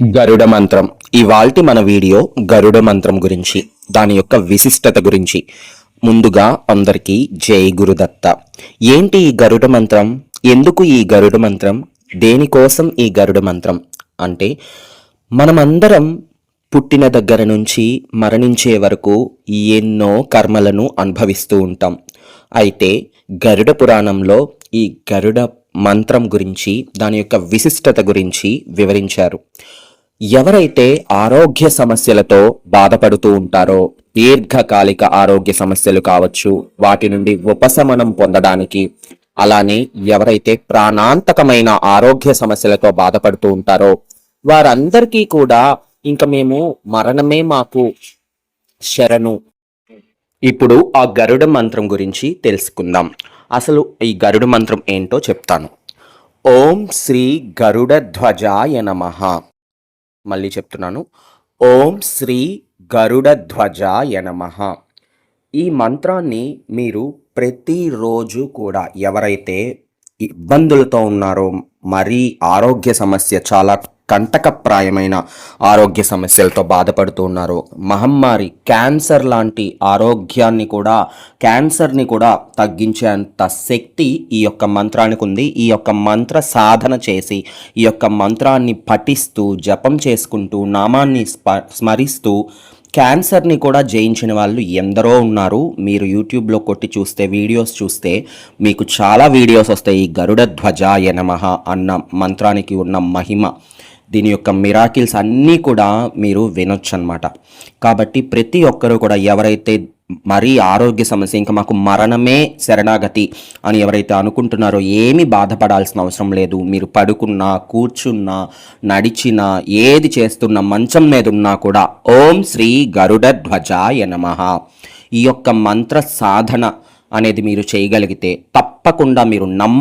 గరుడ మంత్రం. ఇవాల్టి మన వీడియో గరుడ మంత్రం గురించి దాని యొక్క విశిష్టత గురించి. ముందుగా అందరికీ జై గురుదత్త. ఏంటి ఈ గరుడ మంత్రం? ఎందుకు ఈ గరుడ మంత్రం? దేనికోసం ఈ గరుడ మంత్రం? అంటే మనమందరం పుట్టిన దగ్గర నుంచి మరణించే వరకు ఎన్నో కర్మలను అనుభవిస్తూ ఉంటాం. అయితే గరుడ పురాణంలో ఈ గరుడ మంత్రం గురించి దాని యొక్క విశిష్టత గురించి వివరించారు. ఎవరైతే ఆరోగ్య సమస్యలతో బాధపడుతూ ఉంటారో దీర్ఘకాలిక ఆరోగ్య సమస్యలు కావచ్చు వాటి నుండి ఉపశమనం పొందడానికి అలానే ఎవరైతే ప్రాణాంతకమైన ఆరోగ్య సమస్యలతో బాధపడుతూ ఉంటారో వారందరికీ కూడా ఇంకా మేము మరణమే మాకు శరణు. ఇప్పుడు ఆ గరుడ మంత్రం గురించి తెలుసుకుందాం. అసలు ఈ గరుడ మంత్రం ఏంటో చెప్తాను. ఓం శ్రీ గరుడ ధ్వజాయ నమః. మళ్ళీ చెప్తున్నాను. ఓం శ్రీ గరుడ ధ్వజ నమః. ఈ మంత్రాన్ని మీరు ప్రతిరోజు కూడా ఎవరైతే ఇబ్బందులతో ఉన్నారో మరీ ఆరోగ్య సమస్య చాలా కంటకప్రాయమైన ఆరోగ్య సమస్యలతో బాధపడుతూ ఉన్నారు. మహమ్మారి క్యాన్సర్ లాంటి ఆరోగ్యాన్ని కూడా క్యాన్సర్ని కూడా తగ్గించేంత శక్తి ఈ యొక్క మంత్రానికి ఉంది. ఈ యొక్క మంత్ర సాధన చేసి ఈ యొక్క మంత్రాన్ని పఠిస్తూ జపం చేసుకుంటూ నామాన్ని స్మరిస్తూ క్యాన్సర్ని కూడా జయించిన వాళ్ళు ఎందరో ఉన్నారు. మీరు యూట్యూబ్లో కొట్టి చూస్తే వీడియోస్ చూస్తే మీకు చాలా వీడియోస్ వస్తాయి. ఈ గరుడ ధ్వజాయ యనమహ అన్న మంత్రానికి ఉన్న మహిమ. దీని యొక్క మిరాకిల్స్ అన్నీ కూడా మీరు వినొచ్చు అనమాట కాబట్టి ప్రతి ఒక్కరూ కూడా ఎవరైతే మరీ ఆరోగ్య సమస్య ఇంకా మాకు మరణమే శరణాగతి అని ఎవరైతే అనుకుంటున్నారో ఏమీ బాధపడాల్సిన అవసరం లేదు. మీరు పడుకున్నా కూర్చున్నా నడిచినా ఏది చేస్తున్నా మంచం మీద ఉన్నా కూడా ఓం శ్రీ గరుడ ధ్వజాయ నమః. ఈ యొక్క మంత్ర సాధన అనేది మీరు చేయగలిగితే తప్పకుండా మీరు నమ్మ